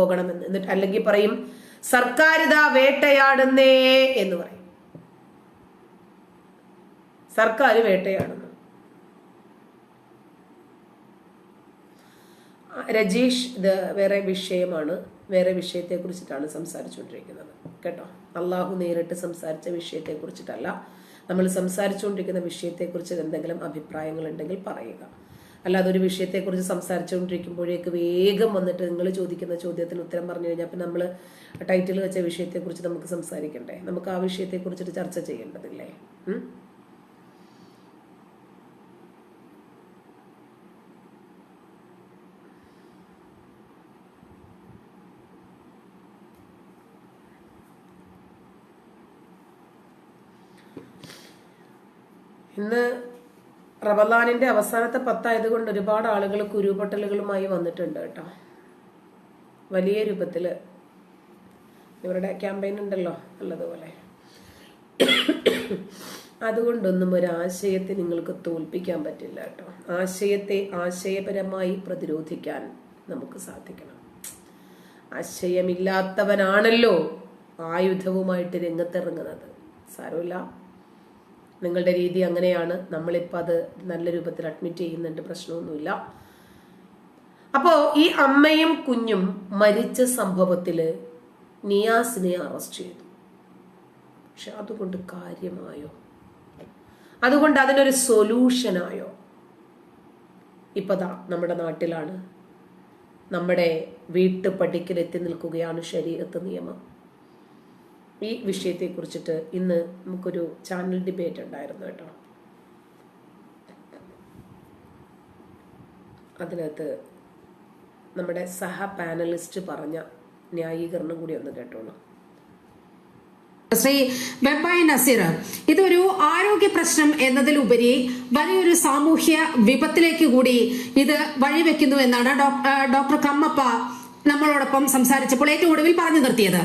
പോകണമെന്ന്. എന്നിട്ട് അല്ലെങ്കിൽ പറയും സർക്കാരിതാ വേട്ടയാടുന്നേ എന്ന് പറയും. സർക്കാർ വേട്ടയാടുന്നു. രജീഷ് ഇത് വേറെ വിഷയമാണ്. വേറെ വിഷയത്തെ കുറിച്ചിട്ടാണ് സംസാരിച്ചുകൊണ്ടിരിക്കുന്നത്. കേട്ടോ? അള്ളാഹു നേരിട്ട് സംസാരിച്ച വിഷയത്തെ കുറിച്ചിട്ടല്ല നമ്മൾ സംസാരിച്ചുകൊണ്ടിരിക്കുന്ന വിഷയത്തെക്കുറിച്ച് എന്തെങ്കിലും അഭിപ്രായങ്ങൾ ഉണ്ടെങ്കിൽ പറയുക. അല്ലാതെ ഒരു വിഷയത്തെക്കുറിച്ച് സംസാരിച്ചുകൊണ്ടിരിക്കുമ്പോഴേക്ക് വേഗം വന്നിട്ട് നിങ്ങൾ ചോദിക്കുന്ന ചോദ്യത്തിന് ഉത്തരം പറഞ്ഞു കഴിഞ്ഞാൽ പിന്നെ നമ്മൾ ടൈറ്റിൽ വെച്ച വിഷയത്തെക്കുറിച്ച് നമുക്ക് സംസാരിക്കണ്ടേ നമുക്ക് ആ വിഷയത്തെക്കുറിച്ചിട്ട് ചർച്ച ചെയ്യേണ്ടതില്ലേ? ഇന്ന് റമദാനിന്റെ അവസാനത്തെ പത്തായത് കൊണ്ട് ഒരുപാട് ആളുകൾ കുരുപൊട്ടലുകളുമായി വന്നിട്ടുണ്ട് കേട്ടോ. വലിയ രൂപത്തിൽ ഇവരുടെ ക്യാമ്പയിൻ ഉണ്ടല്ലോ നല്ലതുപോലെ. അതുകൊണ്ടൊന്നും ഒരു ആശയത്തെ നിങ്ങൾക്ക് തോൽപ്പിക്കാൻ പറ്റില്ല കേട്ടോ. ആശയത്തെ ആശയപരമായി പ്രതിരോധിക്കാൻ നമുക്ക് സാധിക്കണം. ആശയമില്ലാത്തവനാണല്ലോ ആയുധവുമായിട്ട് രംഗത്തിറങ്ങുന്നത്. സാരമില്ല. നിങ്ങളുടെ രീതി അങ്ങനെയാണ്. നമ്മളിപ്പോൾ അത് നല്ല രൂപത്തിൽ അഡ്മിറ്റ് ചെയ്യുന്നുണ്ട്. പ്രശ്നമൊന്നുമില്ല. അപ്പോൾ ഈ അമ്മയും കുഞ്ഞും മരിച്ച സംഭവത്തിൽ നിയാസിനെ അറസ്റ്റ് ചെയ്തു. പക്ഷെ അതുകൊണ്ട് കാര്യമായോ? അതുകൊണ്ട് അതിനൊരു സൊല്യൂഷനായോ ഇപ്പതാ നമ്മുടെ നാട്ടിലാണ്. നമ്മുടെ വീട്ടു പടിക്കൽ എത്തി നിൽക്കുകയാണ് ശരീരത്ത് നിയമം. ഈ വിഷയത്തെ കുറിച്ചിട്ട് ഇന്ന് നമുക്കൊരു ചാനൽ ഡിബേറ്റ് ഉണ്ടായിരുന്നു കേട്ടോ. അതിനകത്ത് നമ്മുടെ സഹ പാനലിസ്റ്റ് പറഞ്ഞ ന്യായീകരണം കൂടി ഒന്ന് കേട്ടോളൂ. ശ്രീ വെബായ് നസീർ ഇതൊരു ആരോഗ്യ പ്രശ്നം എന്നതിലുപരി വലിയൊരു സാമൂഹ്യ വിപത്തിലേക്ക് കൂടി ഇത് വഴിവെക്കുന്നു എന്നാണ് ഡോക്ടർ കമ്മപ്പ നമ്മളോടൊപ്പം സംസാരിച്ചപ്പോൾ ഏറ്റവും ഒടുവിൽ പറഞ്ഞു നിർത്തിയത്.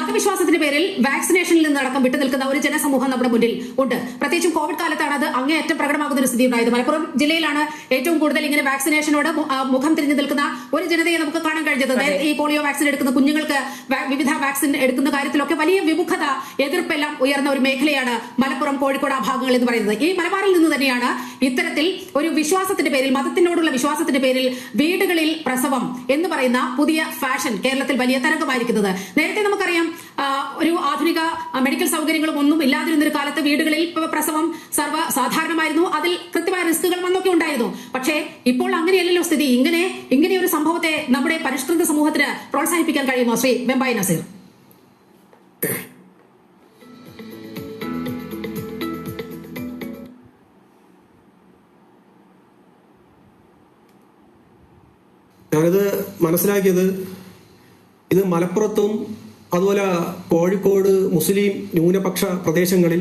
മതവിശ്വാസത്തിന്റെ പേരിൽ വാക്സിനേഷനിൽ നിന്ന് നിന്നടക്കം വിട്ടുനിൽക്കുന്ന ഒരു ജനസമൂഹം നമ്മുടെ മുന്നിൽ ഉണ്ട്. പ്രത്യേകിച്ചും കോവിഡ് കാലത്താണ് അത് അങ്ങേയറ്റം പ്രകടമാകുന്ന ഒരു സ്ഥിതി ഉണ്ടായത് മലപ്പുറം ജില്ലയിലാണ് ഏറ്റവും കൂടുതൽ ഇങ്ങനെ വാക്സിനേഷനോട് മുഖം തിരിഞ്ഞു നിൽക്കുന്ന ഒരു ജനതയെ നമുക്ക് കാണാൻ കഴിഞ്ഞത്. ഈ പോളിയോ വാക്സിൻ എടുക്കുന്ന കുഞ്ഞുങ്ങൾക്ക് വിവിധ വാക്സിൻ എടുക്കുന്ന കാര്യത്തിലൊക്കെ വലിയ വിമുഖത എതിർപ്പെല്ലാം ഉയർന്ന ഒരു മേഖലയാണ് മലപ്പുറം കോഴിക്കോട് ആ ഭാഗങ്ങൾ എന്ന് പറയുന്നത്. ഈ മലബാറിൽ നിന്ന് തന്നെയാണ് ഇത്തരത്തിൽ ഒരു വിശ്വാസത്തിന്റെ പേരിൽ മതത്തിനോടുള്ള വിശ്വാസത്തിന്റെ പേരിൽ വീടുകളിൽ പ്രസവം എന്ന് പറയുന്ന പുതിയ ഫാഷൻ കേരളത്തിൽ വലിയ തരംഗമായിരിക്കുന്നത്. നേരത്തെ നമുക്കറിയാം ഒരു ആധുനിക മെഡിക്കൽ സൗകര്യങ്ങളും ഒന്നും ഇല്ലാതിരുന്ന ഒരു കാലത്ത് വീടുകളിൽ പ്രസവം സർവ സാധാരണമായിരുന്നു. അതിൽ കൃത്യമായ റിസ്കുകൾ വന്നൊക്കെ ഉണ്ടായിരുന്നു. പക്ഷേ ഇപ്പോൾ അങ്ങനെയല്ലല്ലോ സ്ഥിതി. ഇങ്ങനെ ഇങ്ങനെ ഒരു സംഭവത്തെ നമ്മുടെ പരിഷ്കൃത സമൂഹത്തിന് പ്രോത്സാഹിപ്പിക്കാൻ കഴിയുമോ? ശ്രീ വെമ്പായി നസീർ. ഞാനിത് മനസ്സിലാക്കിയത് ഇത് മലപ്പുറത്തും അതുപോലെ കോഴിക്കോട് മുസ്ലിം ന്യൂനപക്ഷ പ്രദേശങ്ങളിൽ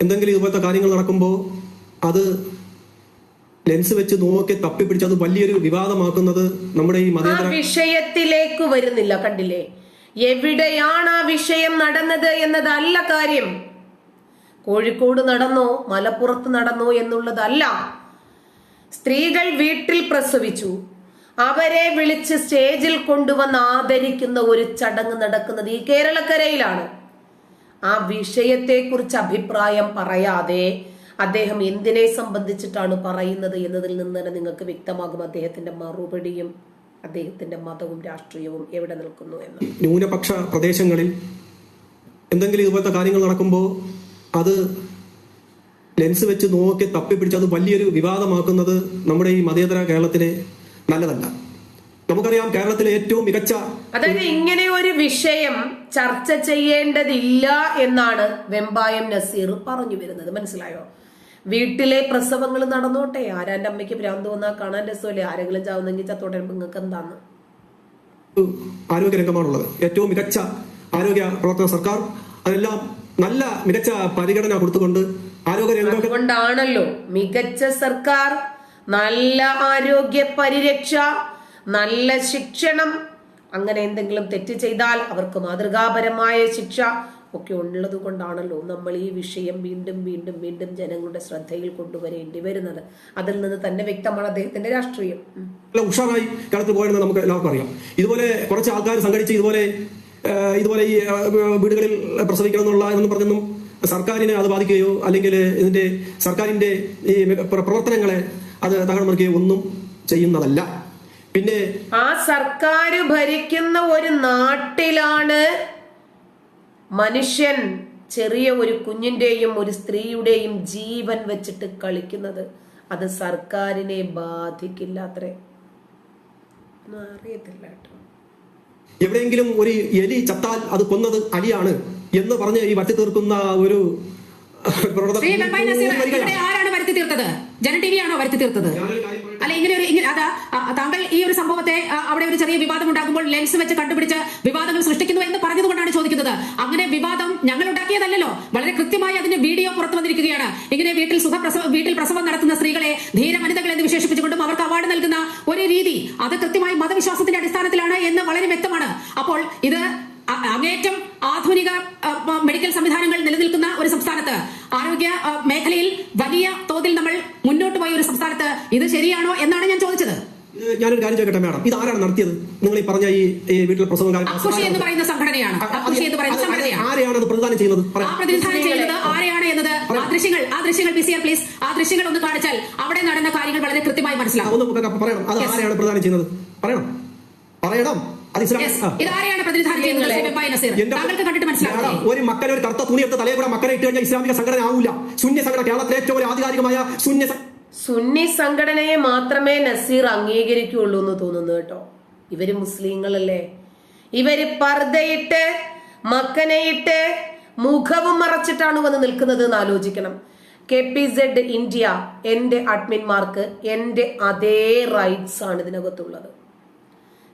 എന്തെങ്കിലും ഇതുപോലത്തെ കാര്യങ്ങൾ നടക്കുമ്പോൾ അത് ലെൻസ് വെച്ച് നോക്കി തപ്പിപ്പിടിച്ച് അത് വലിയൊരു വിവാദമാക്കുന്നത് നമ്മുടെ ഈ മത മതേതര വിഷയത്തിലേക്ക് വരുന്നില്ല കണ്ടില്ലേ? എവിടെയാണ് ആ വിഷയം നടന്നത് എന്നതല്ല കാര്യം. കോഴിക്കോട് നടന്നോ മലപ്പുറത്ത് നടന്നോ എന്നുള്ളതല്ല. സ്ത്രീകൾ വീട്ടിൽ പ്രസവിച്ചു. അവരെ വിളിച്ച് സ്റ്റേജിൽ കൊണ്ടുവന്ന് ആദരിക്കുന്ന ഒരു ചടങ്ങ് നടക്കുന്നത് ഈ കേരളക്കരയിലാണ്. ആ വിഷയത്തെക്കുറിച്ച് അഭിപ്രായം പറയാതെ അദ്ദേഹം എന്തിനെ സംബന്ധിച്ചിട്ടാണ് പറയുന്നത് എന്നതിൽ നിന്ന് തന്നെ നിങ്ങൾക്ക് വ്യക്തമാകും അദ്ദേഹത്തിന്റെ മറുപടിയും അദ്ദേഹത്തിന്റെ മതവും രാഷ്ട്രീയവും എവിടെ നിൽക്കുന്നു എന്ന്. ന്യൂനപക്ഷ പ്രദേശങ്ങളിൽ എന്തെങ്കിലും ഇതുപോലത്തെ കാര്യങ്ങൾ നടക്കുമ്പോൾ അത് ലെൻസ് വെച്ച് നോക്കി തപ്പിപ്പിടിച്ച് അത് വലിയൊരു വിവാദമാക്കുന്നത് നമ്മുടെ ഈ മതേതര കേരളത്തിലെ നല്ലതല്ല. നമുക്കറിയാം കേരളത്തിലെ ഏറ്റവും മികച്ച അതായത് ഇങ്ങനെ ഒരു വിഷയം ചർച്ച ചെയ്യേണ്ടതില്ല എന്നാണ് വെമ്പായം നസീർ പറഞ്ഞു വരുന്നത്. മനസ്സിലായോ? വീട്ടിലെ പ്രസവങ്ങൾ നടന്നോട്ടെ. ആരാന്റെ അമ്മയ്ക്ക് ഭ്രാന്ത് വന്നാൽ കാണാൻ രസമല്ലേ? ആരെങ്കിലും ചാവുന്നെങ്കിൽ ചത്തോട്ടെ. നിങ്ങൾക്ക് എന്താന്ന്? ആരോഗ്യ രംഗമാണുള്ളത്. ഏറ്റവും മികച്ച ആരോഗ്യ പ്രവർത്തന സർക്കാർ അതെല്ലാം നല്ല മികച്ച പരിഗണന കൊടുത്തുകൊണ്ട് ആരോഗ്യ രംഗം കൊണ്ടാണല്ലോ മികച്ച സർക്കാർ നല്ല ആരോഗ്യ പരിരക്ഷ നല്ല ശിക്ഷണം. അങ്ങനെ എന്തെങ്കിലും തെറ്റ് ചെയ്താൽ അവർക്ക് മാതൃകാപരമായ ശിക്ഷ ഒക്കെ ഉള്ളത് കൊണ്ടാണല്ലോ നമ്മൾ ഈ വിഷയം വീണ്ടും വീണ്ടും വീണ്ടും ജനങ്ങളുടെ ശ്രദ്ധയിൽ കൊണ്ടുവരേണ്ടി വരുന്നത്. അതിൽ നിന്ന് തന്നെ വ്യക്തമാണ് അദ്ദേഹത്തിന്റെ രാഷ്ട്രീയം. ഉഷാറായി കടത്തു പോയെന്ന് നമുക്ക് എല്ലാവർക്കും അറിയാം. ഇതുപോലെ കുറച്ച് ആൾക്കാർ സംഘടിച്ച് ഇതുപോലെ ഇതുപോലെ ഈ വീടുകളിൽ പ്രസവിക്കണം എന്നുള്ള എന്ന് പറഞ്ഞൊന്നും സർക്കാരിനെ അത് ബാധിക്കുകയോ അല്ലെങ്കിൽ ഇതിന്റെ സർക്കാരിന്റെ ഈ പ്രവർത്തനങ്ങളെ അത് തകർന്നു മറിക്കുകയോ ഒന്നും ചെയ്യുന്നതല്ല. പിന്നെ ആ സർക്കാർ ഭരിക്കുന്ന ഒരു നാട്ടിലാണ് മനുഷ്യൻ ചെറിയ ഒരു കുഞ്ഞിന്റെയും ഒരു സ്ത്രീയുടെയും ജീവൻ വെച്ചിട്ട് കളിക്കുന്നത്. അത് സർക്കാരിനെ ബാധിക്കില്ല അത്രേ. അറിയത്തില്ല കേട്ടോ. എവിടെയെങ്കിലും ഒരു എലി ചത്താൽ അത് കൊന്നത് അലിയാണ് എന്ന് പറഞ്ഞ് ഈ വട്ടി തീർക്കുന്ന ഒരു പ്രവണത തീർത്തത്? ജന ടി വി ആണോ വരുത്തി തീർത്തത്? അല്ല ഇങ്ങനെ ഒരു ഇങ്ങനെ അതാ താങ്കൾ ഈ ഒരു സംഭവത്തെ അവിടെ ഒരു ചെറിയ വിവാദം ഉണ്ടാകുമ്പോൾ ലെൻസ് വെച്ച് കണ്ടുപിടിച്ച് വിവാദങ്ങൾ സൃഷ്ടിക്കുന്നു എന്ന് പറഞ്ഞതുകൊണ്ടാണ് ചോദിക്കുന്നത്. അങ്ങനെ വിവാദം ഞങ്ങൾ ഉണ്ടാക്കിയതല്ലോ വളരെ കൃത്യമായി അതിന്റെ വീഡിയോ പുറത്തു വന്നിരിക്കുകയാണ്. ഇങ്ങനെ വീട്ടിൽ സുഖപ്രസവ വീട്ടിൽ പ്രസവം നടത്തുന്ന സ്ത്രീകളെ ധീര വനിതകൾ എന്ന് വിശേഷിപ്പിച്ചുകൊണ്ടും അവർക്ക് അവാർഡ് നൽകുന്ന ഒരു രീതി. അത് കൃത്യമായി മതവിശ്വാസത്തിന്റെ അടിസ്ഥാനത്തിലാണ് എന്ന് വളരെ വ്യക്തമാണ്. അപ്പോൾ ഇത് അ- അങ്ങേയറ്റം ആധുനിക മെഡിക്കൽ സംവിധാനങ്ങൾ നിലനിൽക്കുന്ന ഒരു സംസ്ഥാനത്ത് ആരോഗ്യ മേഖലയിൽ വലിയ തോതിൽ നമ്മൾ മുന്നോട്ട് പോയ ഒരു സംസ്ഥാനത്ത് ഇത് ശരിയാണോ എന്നാണ് ഞാൻ ചോദിച്ചത്. ഞാനൊരു കാര്യം ചോദിക്കട്ടെ മാഡം? ഇത് ആരാണ് നടത്തിയത്? നിങ്ങൾ ഈ പറഞ്ഞ ഈ വീട്ടിൽ പ്രസവം എന്ന് പറയുന്ന സംഘടനയാണ്. ആരെയാണ് അത് പ്രതിദാനം ചെയ്യുന്നത്? പ്രതിനിധാനം ചെയ്യുന്നത് ആരെയാണ് എന്നത്? ആ ദൃശ്യങ്ങൾ ആ ദൃശ്യങ്ങൾ പി പ്ലീസ് ആ ദൃശ്യങ്ങൾ ഒന്ന് കാണിച്ചാൽ അവിടെ നടന്ന കാര്യങ്ങൾ വളരെ കൃത്യമായി മനസ്സിലാവും. ഒന്ന് പറയണം അത് ആരെയാണ് പ്രദാനം ചെയ്യുന്നത്? പറയണം പറയണം. അത് ഇസ്ലാം ഒരു മക്കൾ ഒരു കറുത്ത തുണി എടുത്ത് തലയെ കൂടെ മക്കളെ ഇട്ട് കഴിഞ്ഞാൽ ഇസ്ലാമിക സംഘടന ആവില്ല ശൂന്യ സംഘടന കേരളത്തിലെ ഏറ്റവും ഒരു ആധികാരികമായ ശൂന്യ സുന്നി സംഘടനയെ മാത്രമേ നസീർ അംഗീകരിക്കുള്ളൂ എന്ന് തോന്നുന്നു കേട്ടോ. ഇവർ മുസ്ലിങ്ങളല്ലേ? ഇവർ പർദ്ദയിട്ട് മക്കനയിട്ട് മുഖവും മറച്ചിട്ടാണ് വന്ന് നിൽക്കുന്നത് എന്ന് ആലോചിക്കണം. കെ പി സെഡ് ഇന്ത്യ എന്റെ അഡ്മിന്മാർക്ക് എന്റെ അതേ റൈറ്റ്സ് ആണ് ഇതിനകത്തുള്ളത്.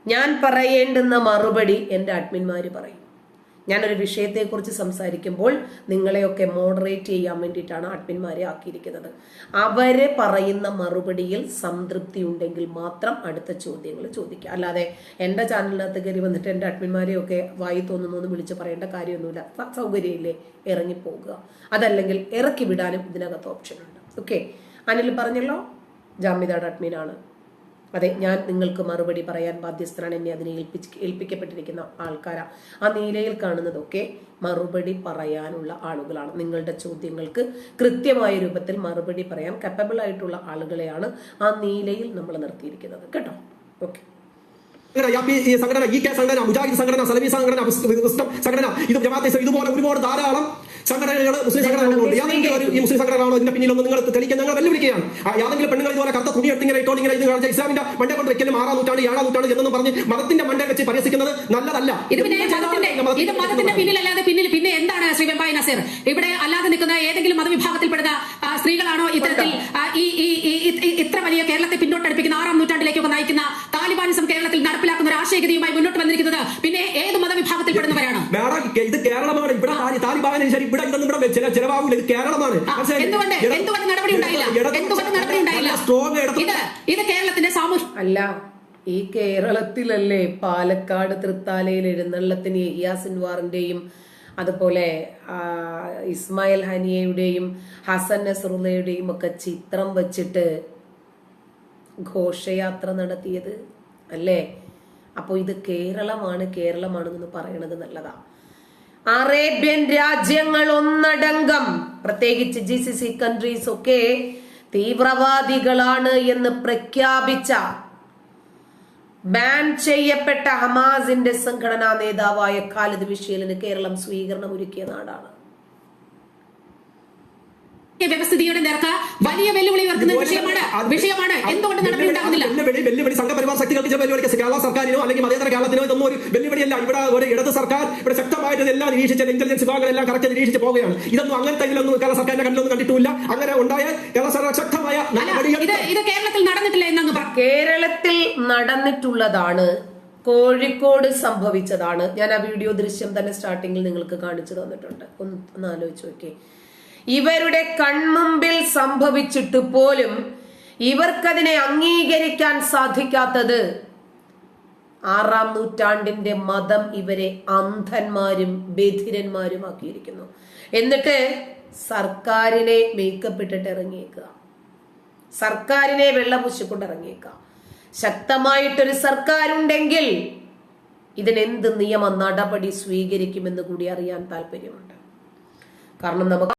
ഞാൻ പറയേണ്ടുന്ന മറുപടി എന്റെ അഡ്മിന്മാർ പറയും. ഞാനൊരു വിഷയത്തെക്കുറിച്ച് സംസാരിക്കുമ്പോൾ നിങ്ങളെയൊക്കെ മോഡറേറ്റ് ചെയ്യാൻ വേണ്ടിയിട്ടാണ് അഡ്മിന്മാരെ ആക്കിയിരിക്കുന്നത്. അവരെ പറയുന്ന മറുപടിയിൽ സംതൃപ്തി ഉണ്ടെങ്കിൽ മാത്രം അടുത്ത ചോദ്യങ്ങൾ ചോദിക്കുക. അല്ലാതെ എന്റെ ചാനലിനകത്ത് കയറി വന്നിട്ട് എന്റെ അഡ്മിന്മാരെയൊക്കെ വായി തോന്നുന്നു എന്ന് വിളിച്ച് പറയേണ്ട കാര്യമൊന്നുമില്ല. സൗകര്യമില്ലേ? ഇറങ്ങിപ്പോകുക അതല്ലെങ്കിൽ ഇറക്കി വിടാനും ഇതിനകത്ത് ഓപ്ഷൻ ഉണ്ട്. ഓക്കെ അനിൽ പറഞ്ഞല്ലോ? ജാമ്യതയുടെ അഡ്മിനാണ്. അതെ ഞാൻ നിങ്ങൾക്ക് മറുപടി പറയാൻ ബാധ്യസ്ഥനാണ്. എന്നെ അതിനെ ഏൽപ്പിച്ച് ഏൽപ്പിക്കപ്പെട്ടിരിക്കുന്ന ആൾക്കാരാ. ആ നീലയിൽ കാണുന്നതൊക്കെ മറുപടി പറയാനുള്ള ആളുകളാണ്. നിങ്ങളുടെ ചോദ്യങ്ങൾക്ക് കൃത്യമായ രൂപത്തിൽ മറുപടി പറയാൻ കപ്പബിൾ ആയിട്ടുള്ള ആളുകളെയാണ് ആ നീലയിൽ നമ്മൾ നിർത്തിയിരിക്കുന്നത്. കേട്ടോ? ഓക്കെ ഈ- സംഘടന ഈ കെ സംഘടന മുജാഹിദ് സംഘടന സലബി സംഘടന സംഘടന ഇത് ജമാഅത്തെ ഇതുപോലെ ഒരുപാട് ധാരാളം സംഘടനകൾ മുസ്ലിം സംഘടനകളുണ്ട് യാതെങ്കിലും ഒരു ഈ മുസ്ലിം സംഘടനകളാണോ ഇതിന്റെ പിന്നിലൊന്നും നിങ്ങൾ തെളിയിക്കാൻ ഞങ്ങൾ വെല്ലുവിളിക്കുകയാണ്. യാതെങ്കിലും പെണ്ണുങ്ങൾ ഇതുപോലെ കറുത്ത തുണി എടുത്തിങ്ങനെ ഇട്ടോണ്ട് ഇങ്ങനെ ഇത് കാണിച്ച ഇസ്ലാമിന്റെ മണ്ടേ കൊണ്ട് വെക്കലും ആറാം നൂറ്റാണ്ട് ഏഴാം നൂറ്റാണ്ട് എന്നും പറഞ്ഞ് മതത്തിന്റെ മണ്ടേ വെച്ച് പരിഹസിക്കുന്നത് നല്ലതല്ല. ഇത് മതത്തിന്റെ പിന്നിലല്ലാതെ പിന്നിൽ പിന്നെ എന്താണ് ശ്രീ വെമ്പായി നസീർ? ഇവിടെ അല്ലാതെ നിൽക്കുന്ന ഏതെങ്കിലും മതവിഭാഗത്തിൽപ്പെടുന്ന സ്ത്രീകളാണോ ഇത്തരത്തിൽ ഈ ഇത്ര വലിയ കേരളത്തെ പിന്നോട്ടടുപ്പിക്കുന്ന ആറാം നൂറ്റാണ്ടിലേക്കൊക്കെ നയിക്കുന്ന താലിബാനിസം കേരളത്തിൽ നടപ്പിലാക്കുന്ന ഒരു ആശയഗതിയുമായി മുന്നോട്ട് വന്നിരിക്കുന്നത് പിന്നെ ഏത് മതവിഭാഗത്തിൽപ്പെടുന്നവരാണ്? താലിബാൻ ശരി ഇവിടെ ഉണ്ടെന്ന് ഇവിടെ ചില ചിലവാകില്ല ഇത് കേരളമാണ്. എന്തുകൊണ്ട്? നടപടി ഉണ്ടായില്ല? എന്തുകൊണ്ട് നടപടി ഉണ്ടായില്ല? സ്ട്രോങ് ഇത് ഇത് കേരളത്തിന്റെ സാമൂഹ്യ അല്ല ഈ കേരളത്തിലല്ലേ പാലക്കാട് തൃത്താലയിൽ എഴുന്നള്ളത്തിന് യാസിൻവാറിന്റെയും അതുപോലെ ഇസ്മായിൽ ഹനിയയുടെയും ഹസൻ നസറുല്ലയുടെയും ഒക്കെ ചിത്രം വച്ചിട്ട് ഘോഷയാത്ര നടത്തിയത് അല്ലേ? അപ്പോൾ ഇത് കേരളമാണ് കേരളമാണെന്ന് പറയണത് നല്ലതാ. അറേബ്യൻ രാജ്യങ്ങൾ ഒന്നടങ്കം പ്രത്യേകിച്ച് ജി സി സി കൺട്രീസ് ഒക്കെ തീവ്രവാദികളാണ് എന്ന് പ്രഖ്യാപിച്ച ബാൻ ചെയ്യപ്പെട്ട ഹമാസിന്റെ സംഘടനാ നേതാവായ ഖാലിദ് വിഷയലിന് കേരളം സ്വീകരണം ഒരുക്കിയ നാടാണ്. വ്യവസ്ഥിതിയുടെ നേർക്ക് വലിയ വെല്ലുവിളി ഉയർത്തുന്ന വിഷയമാണ്. വിഷയമാണ്. എന്തുകൊണ്ട് നടപടി ഉണ്ടാകുന്നില്ല? വെല്ലുവിളി വെല്ലുവിളി സംഘപരിവാർ ശക്തികൾക്ക് ചില വെല്ലുവിളിക്ക് കേരള സർക്കാരിനോ അല്ലെങ്കിൽ മതേതര കേരളത്തിനോ ഇതൊന്നും ഒരു വെല്ലുവിളിയല്ല. ഇവിടെ ഒരു ഇടത് സർക്കാർ ഇവിടെ ശക്തമായിട്ട് എല്ലാം നിരീക്ഷിച്ച ഇന്റലിജൻസ് വിഭാഗങ്ങളെല്ലാം കറക്റ്റ് നിരീക്ഷിച്ച് പോവുകയാണ്. ഇതൊന്നും അങ്ങനത്തെ ഇതിലൊന്നും കേരള സർക്കാരിന്റെ കണ്ണിലൊന്നും കണ്ടിട്ടില്ല. അങ്ങനെ ഉണ്ടായാൽ കേരള സർക്കാർ ശക്തമായ ഇത് കേരളത്തിൽ നടന്നിട്ടില്ല എന്നങ്ങ് കേരളത്തിൽ നടന്നിട്ടുള്ളതാണ് കോഴിക്കോട് സംഭവിച്ചതാണ്. ഞാൻ ആ വീഡിയോ ദൃശ്യം തന്നെ സ്റ്റാർട്ടിങ്ങിൽ നിങ്ങൾക്ക് കാണിച്ചു തന്നിട്ടുണ്ട്. ഒന്ന് ഒന്ന് ആലോചിച്ച് നോക്കിയേ. ഇവരുടെ കൺമുമ്പിൽ സംഭവിച്ചിട്ട് പോലും ഇവർക്കതിനെ അംഗീകരിക്കാൻ സാധിക്കാത്തത് ആറാം നൂറ്റാണ്ടിന്റെ മതം ഇവരെ അന്ധന്മാരും ബധിരന്മാരും ആക്കിയിരിക്കുന്നു. എന്നിട്ട് സർക്കാരിനെ മേക്കപ്പ് ഇട്ടിട്ട് ഇറങ്ങിയേക്കുക. സർക്കാരിനെ വെള്ളപൂശിക്കൊണ്ട് ഇറങ്ങിയേക്കുക. ശക്തമായിട്ടൊരു സർക്കാരുണ്ടെങ്കിൽ ഇതിനെന്ത് നിയമ നടപടി സ്വീകരിക്കുമെന്ന് കൂടി അറിയാൻ താല്പര്യമുണ്ട്. കാരണം നമുക്ക്